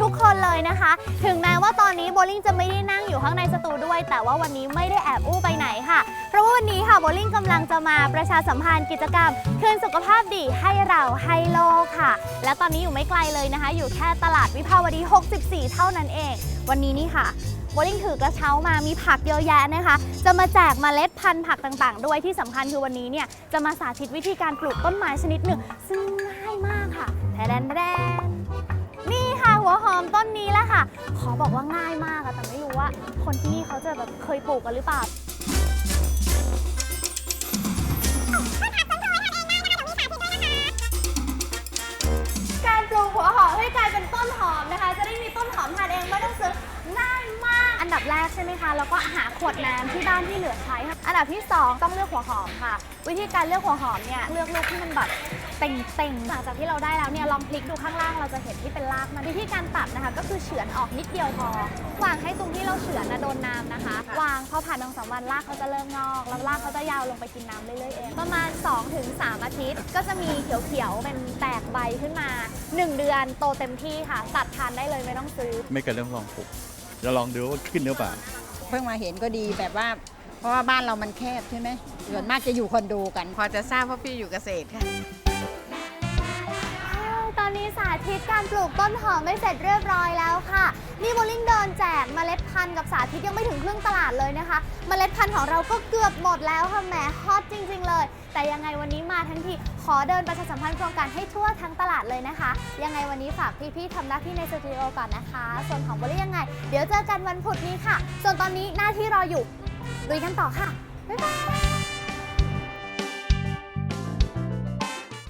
ทุกคนเลยนะคะ ถึงแม้ว่าตอนนี้โบลิ่งจะไม่ได้นั่งอยู่ข้างในสตูด้วย แต่ว่าวันนี้ไม่ได้แอบอู้ไปไหนค่ะ เพราะว่าวันนี้ค่ะโบลิ่งกำลังจะมาประชาสัมพันธ์กิจกรรม คืนสุขภาพดีให้เราให้โลกค่ะ และตอนนี้อยู่ไม่ไกลเลยนะคะ อยู่แค่ตลาดวิภาวดี 64 เท่านั้นเอง วันนี้นี่ค่ะโบลิ่งถือกระเช้ามามีผักเยอะแยะนะคะ จะมาแจกเมล็ดพันธุ์ผักต่างๆ ด้วยที่สำคัญคือวันนี้เนี่ยจะมาสาธิตวิธีการปลูกต้นไม้ชนิดหนึ่งซึ่ง ขอบอกว่าง่ายมากอะแต่ไม่รู้ว่าคนที่นี่เขาจะแบบเคยปลูกกันหรือเปล่า ใช่ไหมคะ แล้วก็หาขวดน้ำที่บ้านที่เหลือใช้ค่ะอันดับที่ 2 ต้องเลือกหัวหอมค่ะ วิธีการเลือกหัวหอมเนี่ยเลือกลูกที่มันแบบเต่งๆหลังจากที่เราได้แล้วเนี่ยลองพลิกดูข้างล่างเราจะเห็นที่เป็นรากมันวิธีการตัดนะคะ ก็คือเฉือนออกนิดเดียวพอวางให้ตรงที่เราเฉือนนะโดนน้ำนะคะ วางพอผ่านสองสามวันรากเขาจะเริ่มงอก แล้วรากเขาจะยาวลงไปกินน้ำเรื่อยๆเองประมาณ 2-3 อาทิตย์ ก็จะมีเขียวๆเป็นแตกใบขึ้นมา 1 เดือนโตเต็มที่ค่ะตัดทานได้เลยไม่ต้องซื้อ ไม่เกินเรื่องลองปลูก จะลองดูว่าขึ้นหรือเปล่า เพิ่งมาเห็นก็ดีแบบว่า เพราะว่าบ้านเรามันแคบใช่ไหมส่วนมากจะอยู่คอนโดกัน พอจะทราบเพราะพี่อยู่เกษตรค่ะตอนนี้สา ธิตการปลูกต้นหอมไม่เสร็จเรียบร้อยแล้วค่ะ นี่โบลิ่งเดินแจกเมล็ดพันธุ์กับสาธิตยังไม่ถึงครึ่งตลาดเลยนะคะเมล็ดพันธุ์ของเราก็เกือบหมดแล้วค่ะแหมฮอตจริง ๆ เลย แต่ยังไงวันนี้มาทั้งทีขอเดินประชาสัมพันธ์โครงการให้ทั่วทั้งตลาดเลยนะคะ ยังไงวันนี้ฝากพี่ๆทำหน้าที่ในสตูดิโอก่อนนะคะ ส่วนของโบลิ่งยังไง เดี๋ยวเจอกันวันพุธนี้ค่ะ ส่วนตอนนี้หน้าที่รออยู่ลุยกันต่อค่ะบ๊ายบาย